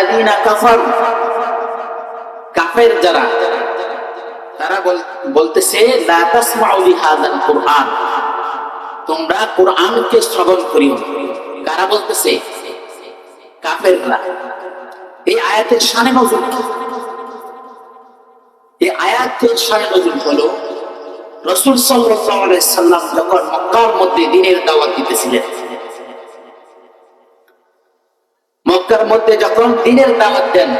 আল্লাযীনা কাফারু। কাফের যারা, তারা বলতেছে, লা তাসমাউ লিহাযাল কুরআন। তোমরা শ্রবণ করিও। কারা বলতেছে? কাফেররা। এই আয়াতের নজুল এই আয়াতের শানে নজুল হলো, রসুল আলাইহি সাল্লাম যখন মক্কার মধ্যে দিনের দাওয়াত দিতেছিলেন মধ্যে যখন দিনের দাওয়াত দেন,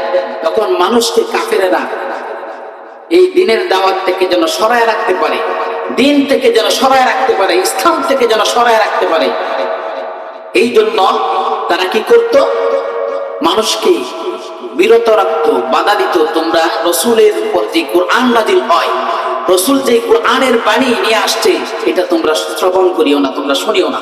তখন মানুষকে কাফেরেরা এই দিনের দাওয়াত থেকে যেন সরায় রাখতে পারে, দিন থেকে যেন সরায় রাখতে পারে ইসলাম থেকে যেন সরায় রাখতে পারে, এই জন্য তারা কি করত? মানুষকে বিরত রাখতো, বাধা দিত, তোমরা রসুলের উপর যে কোরআন নাজিল হয়, রসুল যে কোরআনের বাণী নিয়ে আসছে, এটা তোমরা শ্রবণ করিও না, তোমরা শুনিও না।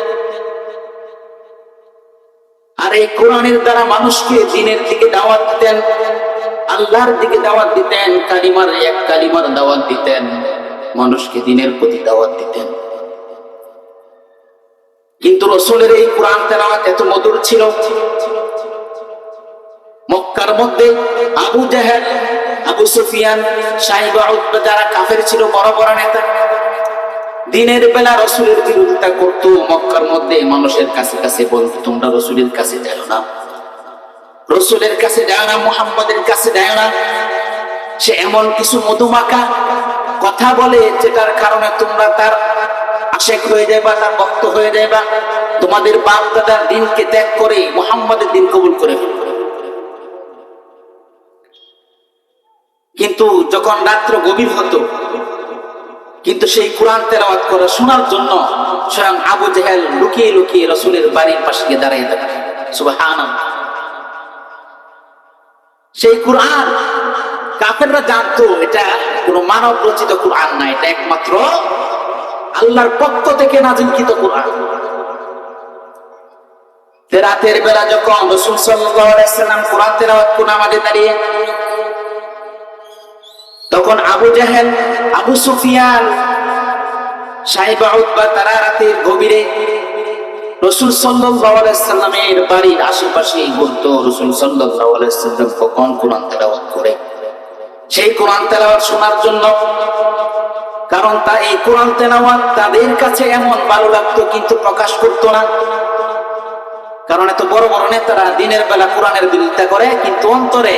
আর এই কোরআনের দ্বারা মানুষকে দিনের দিকে দাওয়াত দিতেন, আল্লাহর দিকে দাওয়াত দিতেন, কালিমার এক কালিমার দাওয়াত দিতেন, মানুষকে দিনের প্রতি দাওয়াত দিতেন। কিন্তু রসুলের এই কোরআন তেলাওয়াত এত মধুর ছিল। মক্কার মধ্যে আবু জাহেল, আবু সুফিয়ান সাহিবা যারা কাফের ছিল, বড় বড় নেতা দিনের বেলা রসুলের বিরোধিতা করতো, মক্কার মধ্যে মানুষের কাছে কাছে বলতো, তোমরা রসুলের কাছে যাও না। রসুলের কাছে যায় না, মোহাম্মদের কাছে যায় না। সে এমন কিছু মধুমাখা কথা বলে, যেটার কারণে তোমরা তার আশেক হয়ে যাবা তার ভক্ত হয়ে যাবা তোমাদের বাপ দাদার দিনকে ত্যাগ করে, মোহাম্মদের দিন কবুল করে কিন্তু যখন রাত্র গভীর হতো কিন্তু সেই কোরআন তেলাওয়াত করা শোনার জন্য স্বয়ং আবু জেহেল লুকিয়ে লুকিয়ে রসুলের বাড়ির পাশে গিয়ে দাঁড়িয়ে থাকে। সুবহানাল্লাহ। সেই কোরআন কাফেররা জানতো, এটা কোন মানব রচিত কোরআন না, এটা একমাত্র আল্লাহর পক্ষ থেকে নাজিলকৃত কোরআন। রাতের বেলা যখন রসুল সাল্লাম কোরআন তেলাওয়াত কোন আমাদের দাঁড়িয়ে তখন আবু জাহেল, আবু সুফিয়ান, সাহেবা উতবা তারা রাতের গভীরে রসুল সাল্লামের বাড়ির আশেপাশে ঘুরতো। রসুল সাল্লাম কখন কোরআন তেলাওয়াত করে? সেই কোরআন তেলাওয়াত শোনার জন্য, কারণ তা এই কোরআন তেলাওয়াত তাদের কাছে এমন ভালো লাগতো কিন্তু প্রকাশ করতো না। কারণ এত বড় বড় নেতারা দিনের বেলা কোরআনের বিরোধিতা করে, কিন্তু অন্তরে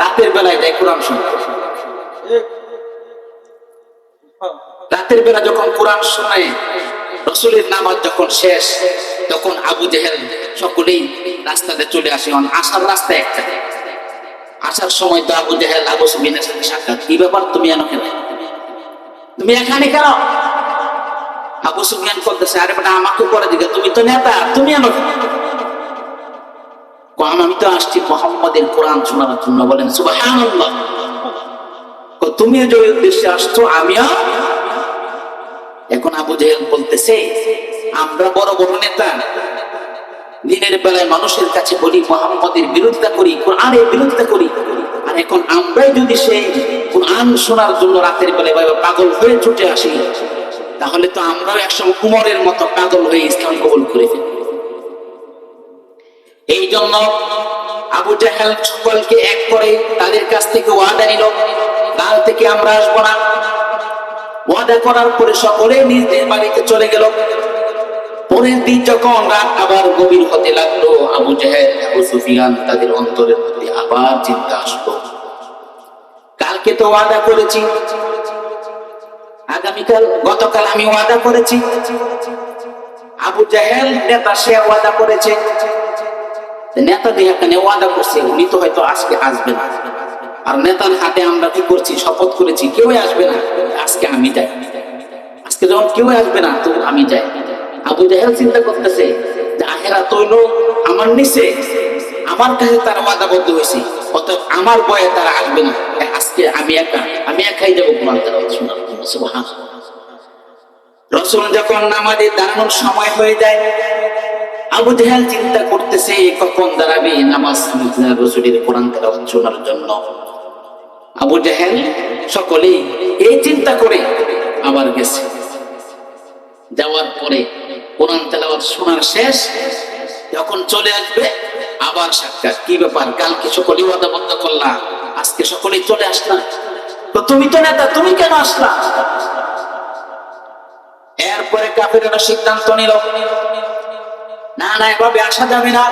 রাতের বেলায় যায় কোরআন শুনতে। রাতের বেলা যখন কোরআন রসুলের নামাজ যখন শেষ, তখন আবু জেহেল সকলেই রাস্তাতে চলে আসে। আসার রাস্তা একটা। আসার সময় তো আবু জেহেল, আবু সুবিনের সাথে সাক্ষাৎ। কি ব্যাপার তুমি তুমি এখানে কেন? আবু করতেছে আরে বেটা, আমাকে পরে দিকে, তুমি তো নেতা, তুমি এনো আমি তো আসছি মোহাম্মদের কোরআন শোনার জন্য। বলেন, সুবহানাল্লাহ। ও তুমিও যে উদ্দেশ্যে আসছো, আমিও। এখন আবু জেহেল বলতেছে, আমরা বড় বড় নেতা। দিনের বেলায় মানুষের কাছে বলি, মোহাম্মদের বিরোধিতা করি, কোরআনের বিরোধিতা করি। আর এখন আমরাই যদি সেই কোরআন শোনার জন্য রাতের বেলায় পাগল হয়ে ছুটে আসি, তাহলে তো আমরাও একসময় কুমরের মতো পাগল হয়ে ইসলাম কবুল করে ফেলি। এই জন্য আবু জাহেল সকলকে এক করে তাদের কাছ থেকে ওয়াদা নিল কাল থেকে আমরা আসব না। ওয়াদা করার পরে সকলে নিজের বাড়িতে চলে গেল। পরের দিন যখন রাত আবার গভীর হতে লাগল, আবু জাহেদ আবু সুফিয়ান তাদের অন্তরের মধ্যে আবার চিন্তা আসলো। কালকে তো ওয়াদা করেছি। আগামীকাল, গতকাল আমি ওয়াদা করেছি। আবু জাহেল নেতা, সে ওয়াদা করেছে। নেতা দিয়ে ওয়াদা করছে, উনি তো হয়তো আজকে আসবেন। আর নেতার হাতে আমরা কি করছি? শপথ করেছি, কেউই আসবে না। আজকে আমি যাই। আজকে যখন কেউ আসবে না তো আমি যাই। আবু জাহেল চিন্তা করতেছে যে আহেরা তৈল আমার নিচে, আমার কাছে তারা ওয়াদাবদ্ধ হয়েছে অত আমার বয়ে তারা আসবে না। আজকে আমি একা, আমি একাই যাব কোরআন তেলাওয়াত শোনার যখন নামাজে দাঁড়ানোর সময় হয়ে যায়, আবু জেহেল চিন্তা করতেছে, কখন দাঁড়াবে নামাজ রসুলের কোরআন তেলাওয়াত শোনার জন্য। আবু জেহেল সকলেই এই চিন্তা করে আবার গেছে। যাওয়ার পরে কোরআন তেলাওয়াত শোনার শেষ, যখন চলে আসবে, আবার সাক্ষাৎ। কি ব্যাপার? কালকে সকলেই ওয়াদাবদ্ধ করলা? আজকে সকলেই চলে আসলা? তো তুমি তো নেতা, তুমি কেন আসলা? এরপরে কাফেরেরা সিদ্ধান্ত নিল, না না, এভাবে আসা যাবে না।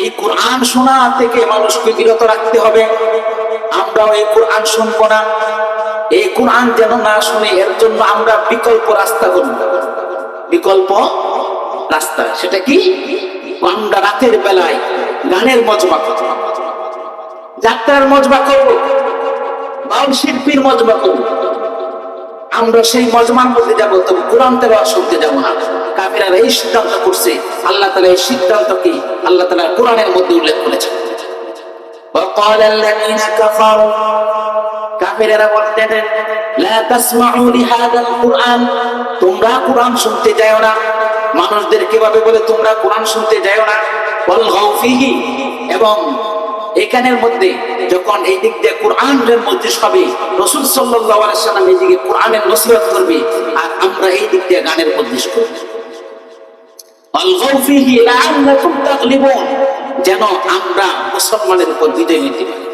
এই কোরআন শোনা থেকে মানুষকে বিরত রাখতে হবে। আমরাও এই কোরআন শুনব না। এই কোরআন যেন না শুনে, এর জন্য আমরা বিকল্প রাস্তা করব বিকল্প রাস্তা, সেটা কি? আমরা রাতের বেলায় গানের মজমা করব যাত্রার মজমা করব বাউল শিল্পীর মজমা করব আমরা সেই মজমার মধ্যে যাব তবে কোরআন তেলাওয়াত শুনতে যাব। না কাফিরা এই সিদ্ধান্ত করছে, আল্লাহ তালা এই সিদ্ধান্ত কি আল্লাহ তালা কোরআনের মধ্যে উল্লেখ করেছেন। وقال الذين كفروا কাফিরেরা বলতেন লা তাসমাউ লিহাদাল কুরআন তোমরা কোরআন শুনতে যাও না মানুষদের কিভাবে বলে তোমরা কোরআন শুনতে যাও না ওয়াল গাউফিহি এবং এখানের মধ্যে যখন এই দিক দিয়ে কোরআনের মধ্যে সবে রসুল সাল্লাল্লাহু আলাইহি সাল্লাম এই দিকে কোরআনের নসিহত করবে আর আমরা এই দিক দিয়ে গানের মধ্যে করব আল-গাউফিহি লাআল্লাকুম তাগলিবুন যেন আমরা মুসলমানের উপর বিজয় নিতে পারি।